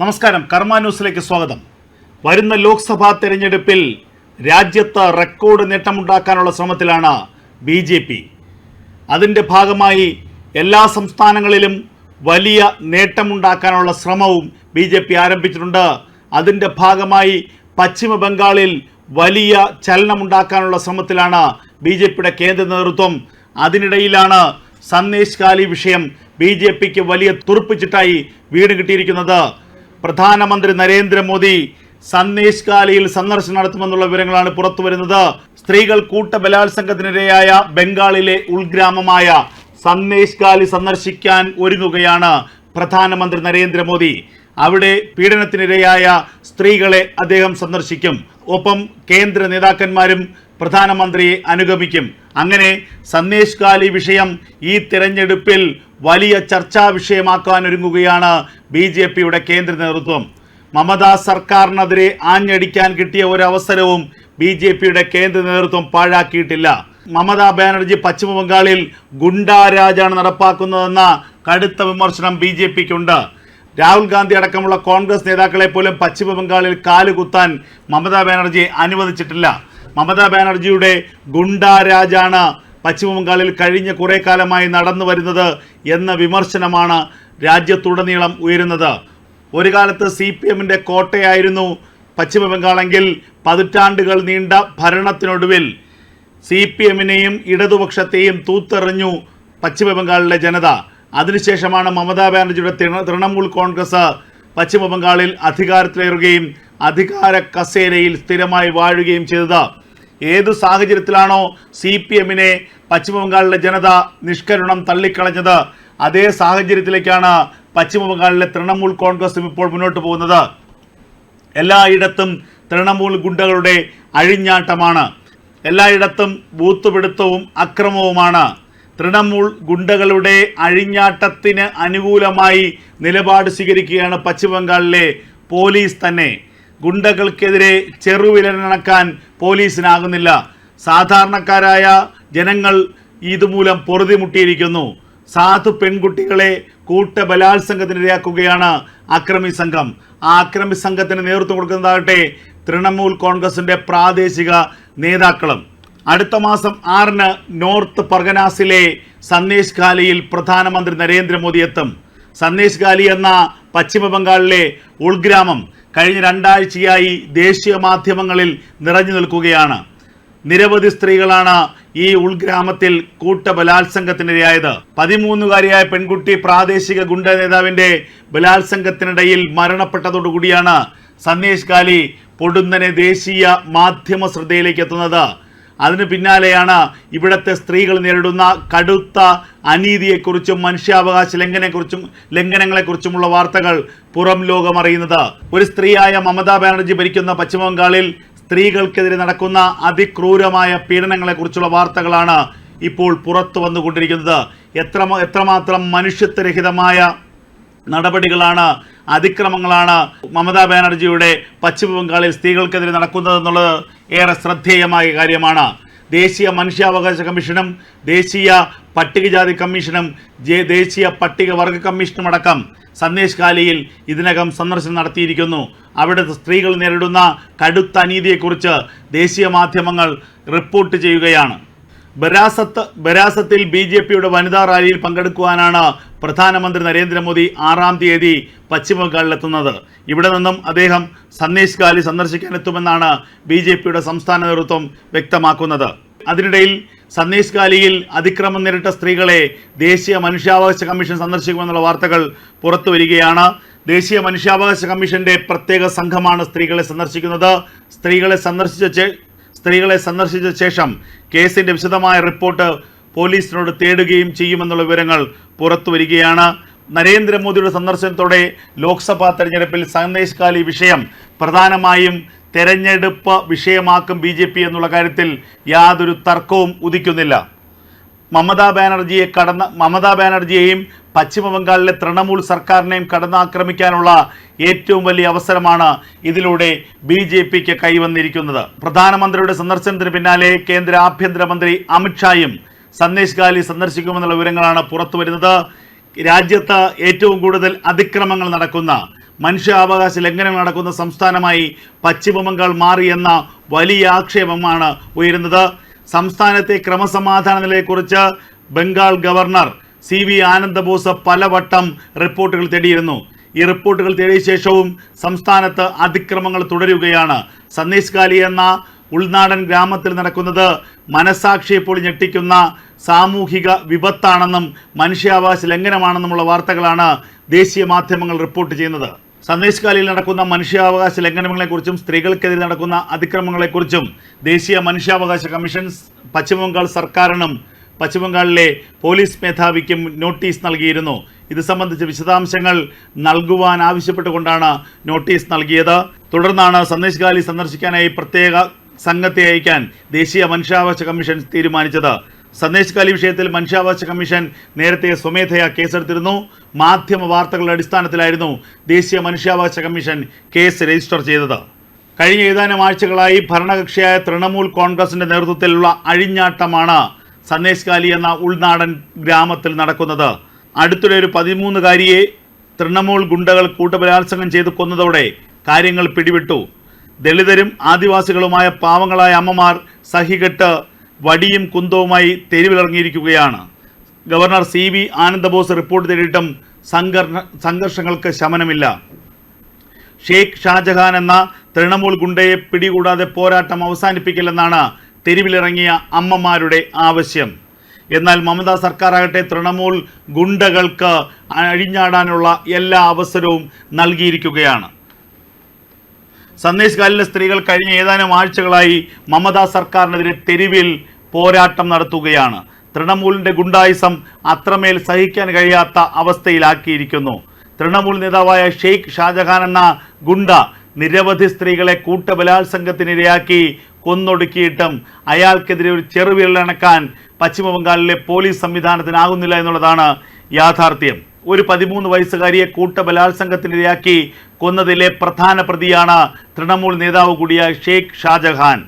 നമസ്കാരം. കർമ്മ ന്യൂസിലേക്ക് സ്വാഗതം. വരുന്ന ലോക്സഭാ തെരഞ്ഞെടുപ്പിൽ രാജ്യത്ത് റെക്കോർഡ് നേട്ടമുണ്ടാക്കാനുള്ള ശ്രമത്തിലാണ് ബി ജെ പി. അതിന്റെ ഭാഗമായി എല്ലാ സംസ്ഥാനങ്ങളിലും വലിയ നേട്ടമുണ്ടാക്കാനുള്ള ശ്രമവും ബി ജെ പി ആരംഭിച്ചിട്ടുണ്ട്. അതിന്റെ ഭാഗമായി പശ്ചിമ ബംഗാളിൽ വലിയ ചലനമുണ്ടാക്കാനുള്ള ശ്രമത്തിലാണ് ബി ജെ പിയുടെ കേന്ദ്ര നേതൃത്വം. അതിനിടയിലാണ് സന്ദേശ് കാലി വിഷയം ബി ജെ പിക്ക് വലിയ തുറുപ്പിച്ചിട്ടായി വീട് കിട്ടിയിരിക്കുന്നത്. പ്രധാനമന്ത്രി നരേന്ദ്രമോദി സന്ദേശ് കാലിയിൽ സന്ദർശനം നടത്തുമെന്നുള്ള വിവരങ്ങളാണ് പുറത്തു വരുന്നത് സ്ത്രീകൾ കൂട്ട ബലാത്സംഗത്തിനിരയായ ബംഗാളിലെ ഉൾഗ്രാമമായ സന്ദേശ് കാലി സന്ദർശിക്കാൻ ഒരുങ്ങുകയാണ് പ്രധാനമന്ത്രി നരേന്ദ്രമോദി. അവിടെ പീഡനത്തിനിരയായ സ്ത്രീകളെ അദ്ദേഹം സന്ദർശിക്കും. ഒപ്പം കേന്ദ്ര നേതാക്കന്മാരും പ്രധാനമന്ത്രിയെ അനുഗമിക്കും. അങ്ങനെ സന്ദേശ് കാലി വിഷയം ഈ തിരഞ്ഞെടുപ്പിൽ വലിയ ചർച്ചാ വിഷയമാക്കാൻ ഒരുങ്ങുകയാണ് ബി ജെ പിയുടെ കേന്ദ്ര നേതൃത്വം. മമതാ സർക്കാരിനെതിരെ ആഞ്ഞടിക്കാൻ കിട്ടിയ ഒരു അവസരവും ബി ജെ പിയുടെ കേന്ദ്ര നേതൃത്വം പാഴാക്കിയിട്ടില്ല. മമതാ ബാനർജി പശ്ചിമ ബംഗാളിൽ ഗുണ്ടാരാജാണ് നടപ്പാക്കുന്നതെന്ന കടുത്ത വിമർശനം ബി ജെ പിക്കുണ്ട്. രാഹുൽ ഗാന്ധി അടക്കമുള്ള കോൺഗ്രസ് നേതാക്കളെ പോലും പശ്ചിമ ബംഗാളിൽ കാലുകുത്താൻ മമതാ ബാനർജി അനുവദിച്ചിട്ടില്ല. മമതാ ബാനർജിയുടെ ഗുണ്ടാരാജാണ് പശ്ചിമ ബംഗാളിൽ കഴിഞ്ഞ കുറേ കാലമായി നടന്നു വരുന്നത് എന്ന വിമർശനമാണ് രാജ്യത്തുടനീളം ഉയരുന്നത്. ഒരു കാലത്ത് സി പി എമ്മിന്റെ കോട്ടയായിരുന്നു പശ്ചിമ ബംഗാളെങ്കിൽ പതിറ്റാണ്ടുകൾ നീണ്ട ഭരണത്തിനൊടുവിൽ സി പി എമ്മിനെയും ഇടതുപക്ഷത്തെയും തൂത്തെറിഞ്ഞു പശ്ചിമ ബംഗാളിലെ ജനത. അതിനുശേഷമാണ് മമതാ ബാനർജിയുടെ തൃണ- തൃണമൂൽ കോൺഗ്രസ് പശ്ചിമ ബംഗാളിൽ അധികാരത്തിലേറുകയും അധികാര കസേരയിൽ സ്ഥിരമായി വാഴുകയും ചെയ്തത്. ഏതു സാഹചര്യത്തിലാണോ സി പി എമ്മിനെ പശ്ചിമബംഗാളിലെ ജനത നിഷ്കരുണം തള്ളിക്കളഞ്ഞത് അതേ സാഹചര്യത്തിലേക്കാണ് പശ്ചിമബംഗാളിലെ തൃണമൂൽ കോൺഗ്രസും ഇപ്പോൾ മുന്നോട്ട് പോകുന്നത്. എല്ലായിടത്തും തൃണമൂൽ ഗുണ്ടകളുടെ അഴിഞ്ഞാട്ടമാണ്. എല്ലായിടത്തും ബൂത്തുപിടുത്തവും അക്രമവുമാണ്. തൃണമൂൽ ഗുണ്ടകളുടെ അഴിഞ്ഞാട്ടത്തിന് അനുകൂലമായി നിലപാട് സ്വീകരിക്കുകയാണ് പശ്ചിമബംഗാളിലെ പോലീസ് തന്നെ. ഗുണ്ടകൾക്കെതിരെ ചെറുവിരലണക്കാൻ പോലീസിനാകുന്നില്ല. സാധാരണക്കാരായ ജനങ്ങൾ ഇതുമൂലം പൊറുതിമുട്ടിയിരിക്കുന്നു. സാധു പെൺകുട്ടികളെ കൂട്ട ബലാത്സംഗത്തിനിരയാക്കുകയാണ് അക്രമി സംഘം. ആ അക്രമി സംഘത്തിന് നേതൃത്വം കൊടുക്കുന്നതാകട്ടെ തൃണമൂൽ കോൺഗ്രസിന്റെ പ്രാദേശിക നേതാക്കളും. അടുത്ത മാസം ആറിന് നോർത്ത് പർഗനാസിലെ സന്ദേശ് ഖാലിയിൽ പ്രധാനമന്ത്രി നരേന്ദ്രമോദി എത്തും. സന്ദേശ് ഖാലി എന്ന പശ്ചിമ ബംഗാളിലെ ഉൾഗ്രാമം കഴിഞ്ഞ രണ്ടാഴ്ചയായി ദേശീയ മാധ്യമങ്ങളിൽ നിറഞ്ഞു നിൽക്കുകയാണ്. നിരവധി സ്ത്രീകളാണ് ഈ ഉൾഗ്രാമത്തിൽ കൂട്ട ബലാത്സംഗത്തിനിരയായത് പതിമൂന്നുകാരിയായ പെൺകുട്ടി പ്രാദേശിക ഗുണ്ട നേതാവിന്റെ ബലാത്സംഗത്തിനിടയിൽ മരണപ്പെട്ടതോടുകൂടിയാണ് സന്ദേശ് കാലി പൊടുന്നനെ ദേശീയ മാധ്യമ ശ്രദ്ധയിലേക്ക് എത്തുന്നത്. അതിനു പിന്നാലെയാണ് ഇവിടുത്തെ സ്ത്രീകൾ നേരിടുന്ന കടുത്ത അനീതിയെക്കുറിച്ചും മനുഷ്യാവകാശ ലംഘനെക്കുറിച്ചും ലംഘനങ്ങളെക്കുറിച്ചുമുള്ള വാർത്തകൾ പുറം ലോകം അറിയുന്നത് ഒരു സ്ത്രീയായ മമതാ ബാനർജി ഭരിക്കുന്ന പശ്ചിമബംഗാളിൽ സ്ത്രീകൾക്കെതിരെ നടക്കുന്ന അതിക്രൂരമായ പീഡനങ്ങളെക്കുറിച്ചുള്ള വാർത്തകളാണ് ഇപ്പോൾ പുറത്തു വന്നുകൊണ്ടിരിക്കുന്നത്. എത്ര എത്രമാത്രം മനുഷ്യത്വരഹിതമായ നടപടികളാണ് അതിക്രമങ്ങളാണ് മമതാ ബാനർജിയുടെ പശ്ചിമ ബംഗാളിൽ സ്ത്രീകൾക്കെതിരെ നടക്കുന്നതെന്നുള്ളത് ഏറെ ശ്രദ്ധേയമായ കാര്യമാണ്. ദേശീയ മനുഷ്യാവകാശ കമ്മീഷനും ദേശീയ പട്ടികജാതി കമ്മീഷനും ദേശീയ പട്ടികവർഗ കമ്മീഷനും അടക്കം സന്ദേശ് കാലിയിൽ ഇതിനകം സന്ദർശനം നടത്തിയിരിക്കുന്നു. അവിടുത്തെ സ്ത്രീകൾ നേരിടുന്ന കടുത്ത അനീതിയെക്കുറിച്ച് ദേശീയ മാധ്യമങ്ങൾ റിപ്പോർട്ട് ചെയ്യുകയാണ്. ബരാസത്ത് ബരാസത്തിൽ ബി ജെ പിയുടെ വനിതാ റാലിയിൽ പങ്കെടുക്കുവാനാണ് പ്രധാനമന്ത്രി നരേന്ദ്രമോദി ആറാം തീയതി പശ്ചിമബംഗാളിലെത്തുന്നത്. ഇവിടെ നിന്നും അദ്ദേഹം സന്ദേശ് ഗാലി സന്ദർശിക്കാനെത്തുമെന്നാണ് ബി ജെ പിയുടെ സംസ്ഥാന നേതൃത്വം വ്യക്തമാക്കുന്നത്. അതിനിടയിൽ സന്ദേശ് ഗാലിയിൽ അതിക്രമം നേരിട്ട സ്ത്രീകളെ ദേശീയ മനുഷ്യാവകാശ കമ്മീഷൻ സന്ദർശിക്കുമെന്നുള്ള വാർത്തകൾ പുറത്തു വരികയാണ് ദേശീയ മനുഷ്യാവകാശ കമ്മീഷന്റെ പ്രത്യേക സംഘമാണ് സ്ത്രീകളെ സന്ദർശിക്കുന്നത്. സ്ത്രീകളെ സന്ദർശിച്ച സ്ത്രീകളെ സന്ദർശിച്ച ശേഷം കേസിന്റെ വിശദമായ റിപ്പോർട്ട് പോലീസിനോട് തേടുകയും ചെയ്യുമെന്നുള്ള വിവരങ്ങൾ പുറത്തുവരികയാണ് നരേന്ദ്രമോദിയുടെ സന്ദർശനത്തോടെ ലോക്സഭാ തെരഞ്ഞെടുപ്പിൽ സന്ദേശ് കാലി വിഷയം പ്രധാനമായും തെരഞ്ഞെടുപ്പ് വിഷയമാക്കും ബി എന്നുള്ള കാര്യത്തിൽ യാതൊരു തർക്കവും ഉദിക്കുന്നില്ല. മമതാ ബാനർജിയെ കടന്ന മമതാ ബാനർജിയെയും പശ്ചിമബംഗാളിലെ തൃണമൂൽ സർക്കാരിനെയും കടന്നാക്രമിക്കാനുള്ള ഏറ്റവും വലിയ അവസരമാണ് ഇതിലൂടെ ബി ജെ പിക്ക് കൈവന്നിരിക്കുന്നത്. പ്രധാനമന്ത്രിയുടെ സന്ദർശനത്തിന് പിന്നാലെ കേന്ദ്ര ആഭ്യന്തരമന്ത്രി അമിത്ഷായും സന്ദേശ് ഗാലി സന്ദർശിക്കുമെന്നുള്ള വിവരങ്ങളാണ് പുറത്തു വരുന്നത്. രാജ്യത്ത് ഏറ്റവും കൂടുതൽ അതിക്രമങ്ങൾ നടക്കുന്ന മനുഷ്യാവകാശ ലംഘനം നടക്കുന്ന സംസ്ഥാനമായി പശ്ചിമബംഗാൾ മാറിയെന്ന വലിയ ആക്ഷേപമാണ് ഉയരുന്നത്. സംസ്ഥാനത്തെ ക്രമസമാധാന നിലയെക്കുറിച്ച് Bengal governor C V Anandabose പലവട്ടം റിപ്പോർട്ടുകൾ തേടിയിരുന്നു. ഈ റിപ്പോർട്ടുകൾ തേടിയ ശേഷവും സംസ്ഥാനത്ത് അതിക്രമങ്ങൾ തുടരുകയാണ്. സന്ദേശ് കാലി എന്ന ഉൾനാടൻ ഗ്രാമത്തിൽ നടക്കുന്നത് മനസാക്ഷിയെ പോലും ഞെട്ടിക്കുന്ന സാമൂഹിക വിപത്താണെന്നും മനുഷ്യാവകാശ ലംഘനമാണെന്നുമുള്ള വാർത്തകളാണ് ദേശീയ മാധ്യമങ്ങൾ റിപ്പോർട്ട് ചെയ്യുന്നത്. സന്ദേശ് കാലിയിൽ നടക്കുന്ന മനുഷ്യാവകാശ ലംഘനങ്ങളെക്കുറിച്ചും സ്ത്രീകൾക്കെതിരെ നടക്കുന്ന അതിക്രമങ്ങളെക്കുറിച്ചും ദേശീയ മനുഷ്യാവകാശ കമ്മീഷൻ പശ്ചിമബംഗാൾ സർക്കാരിനും പശ്ചിമബംഗാളിലെ പോലീസ് മേധാവിക്കും നോട്ടീസ് നൽകിയിരുന്നു. ഇത് സംബന്ധിച്ച് വിശദാംശങ്ങൾ നൽകുവാൻ ആവശ്യപ്പെട്ടുകൊണ്ടാണ് നോട്ടീസ് നൽകിയത്. തുടർന്നാണ് സന്ദേശ് ഗാലി സന്ദർശിക്കാനായി പ്രത്യേക സംഘത്തെ അയക്കാൻ ദേശീയ മനുഷ്യാവകാശ കമ്മീഷൻ തീരുമാനിച്ചത്. സന്ദേശ് കാലി വിഷയത്തിൽ മനുഷ്യാവകാശ കമ്മീഷൻ നേരത്തെ സ്വമേധയാ കേസെടുത്തിരുന്നു. മാധ്യമ വാർത്തകളുടെ അടിസ്ഥാനത്തിലായിരുന്നു ദേശീയ മനുഷ്യാവകാശ കമ്മീഷൻ കേസ് രജിസ്റ്റർ ചെയ്തത്. കഴിഞ്ഞ ഏതാനും ആഴ്ചകളായി ഭരണകക്ഷിയായ തൃണമൂൽ കോൺഗ്രസിന്റെ നേതൃത്വത്തിലുള്ള അഴിഞ്ഞാട്ടമാണ് സന്ദേശ് കാലി എന്ന ഉൾനാടൻ ഗ്രാമത്തിൽ നടക്കുന്നത്. അടുത്തിടെ ഒരു പതിമൂന്നുകാരിയെ തൃണമൂൽ ഗുണ്ടകൾ കൂട്ടബലാത്സംഗം ചെയ്ത് കൊന്നതോടെ കാര്യങ്ങൾ പിടിവിട്ടു. ദളിതരും ആദിവാസികളുമായ പാവങ്ങളായ അമ്മമാർ സഹികെട്ട് വടിയും കുന്തവുമായി തെരുവിലിറങ്ങിയിരിക്കുകയാണ്. Governor C V Anandabose report തേടിയിട്ടും സംഘർഷ സംഘർഷങ്ങൾക്ക് ശമനമില്ല. ഷെയ്ഖ് ഷാജഹാൻ എന്ന തൃണമൂൽ ഗുണ്ടയെ പിടികൂടാതെ പോരാട്ടം അവസാനിപ്പിക്കില്ലെന്നാണ് തെരുവിലിറങ്ങിയ അമ്മമാരുടെ ആവശ്യം. എന്നാൽ മമതാ സർക്കാരാകട്ടെ തൃണമൂൽ ഗുണ്ടകൾക്ക് അഴിഞ്ഞാടാനുള്ള എല്ലാ അവസരവും നൽകിയിരിക്കുകയാണ്. സന്ദേശ് കാലിലെ സ്ത്രീകൾ കഴിഞ്ഞ ഏതാനും ആഴ്ചകളായി മമതാ സർക്കാരിനെതിരെ തെരുവിൽ പോരാട്ടം നടത്തുകയാണ്. തൃണമൂലിന്റെ ഗുണ്ടായിസം അത്രമേൽ സഹിക്കാൻ കഴിയാത്ത അവസ്ഥയിലാക്കിയിരിക്കുന്നു. തൃണമൂൽ നേതാവായ ഷെയ്ഖ് ഷാജഹാൻ എന്ന ഗുണ്ട നിരവധി സ്ത്രീകളെ കൂട്ടബലാത്സംഗത്തിനിരയാക്കി കൊന്നൊടുക്കിയിട്ടും അയാൾക്കെതിരെ ഒരു ചെറുവിരലണക്കാൻ പശ്ചിമബംഗാളിലെ പോലീസ് സംവിധാനത്തിനാകുന്നില്ല എന്നുള്ളതാണ് യാഥാർത്ഥ്യം. ഒരു പതിമൂന്ന് വയസ്സുകാരിയെ കൂട്ടബലാത്സംഗത്തിനിരയാക്കി കൊന്നതിലെ പ്രധാന പ്രതിയാണ് തൃണമൂൽ നേതാവ് കൂടിയ ഷെയ്ഖ് ഷാജഹാൻ.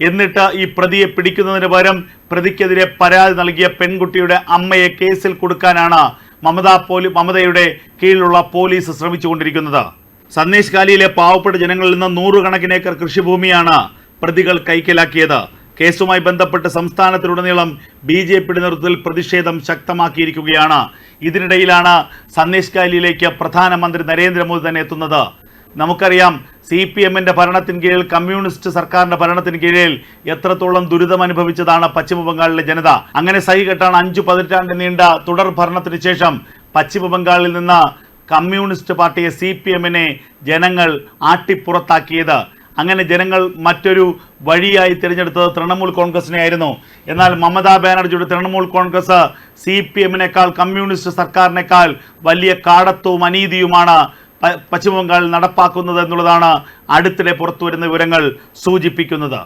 എന്നിട്ട് ഈ പ്രതിയെ പിടിക്കുന്നതിന് പകരം പ്രതിക്കെതിരെ പരാതി നൽകിയ പെൺകുട്ടിയുടെ അമ്മയെ കേസിൽ കൊടുക്കാനാണ് മമത പോലി മമതയുടെ കീഴിലുള്ള പോലീസ് ശ്രമിച്ചുകൊണ്ടിരിക്കുന്നത്. സന്ദേശ് കാലിയിലെ പാവപ്പെട്ട ജനങ്ങളിൽ നിന്ന് നൂറുകണക്കിന് ഏക്കർ കൃഷിഭൂമിയാണ് പ്രതികൾ കൈക്കലാക്കിയത്. കേസുമായി ബന്ധപ്പെട്ട് സംസ്ഥാനത്തിലുടനീളം ബി ജെ പിയുടെ നേതൃത്വത്തിൽ പ്രതിഷേധം ശക്തമാക്കിയിരിക്കുകയാണ്. ഇതിനിടയിലാണ് സന്ദേശ് കാലിയിലേക്ക് പ്രധാനമന്ത്രി നരേന്ദ്രമോദി തന്നെ എത്തുന്നത്. നമുക്കറിയാം സി പി എമ്മിന്റെ ഭരണത്തിന് കീഴിൽ കമ്മ്യൂണിസ്റ്റ് സർക്കാരിന്റെ ഭരണത്തിന് കീഴിൽ എത്രത്തോളം ദുരിതം അനുഭവിച്ചതാണ് പശ്ചിമ ബംഗാളിലെ ജനത. അങ്ങനെ സഹികെട്ടാണ് അഞ്ചു പതിറ്റാണ്ട് നീണ്ട തുടർ ഭരണത്തിന് ശേഷം പശ്ചിമബംഗാളിൽ നിന്ന് കമ്മ്യൂണിസ്റ്റ് പാർട്ടിയെ സി പി എമ്മിനെ ജനങ്ങൾ ആട്ടിപ്പുറത്താക്കിയത്. അങ്ങനെ ജനങ്ങൾ മറ്റൊരു വഴിയായി തിരഞ്ഞെടുത്തത് തൃണമൂൽ കോൺഗ്രസിനെ ആയിരുന്നു എന്നാൽ മമതാ ബാനർജിയുടെ തൃണമൂൽ കോൺഗ്രസ് സി പി എമ്മിനേക്കാൾ കമ്മ്യൂണിസ്റ്റ് സർക്കാരിനേക്കാൾ വലിയ കാടത്വവും അനീതിയുമാണ് പശ്ചിമബംഗാളിൽ പശ്ചിമ ബംഗാളിൽ നടപ്പാക്കുന്നത് എന്നുള്ളതാണ് അടുത്തിടെ പുറത്തുവരുന്ന വിവരങ്ങൾ സൂചിപ്പിക്കുന്നത്.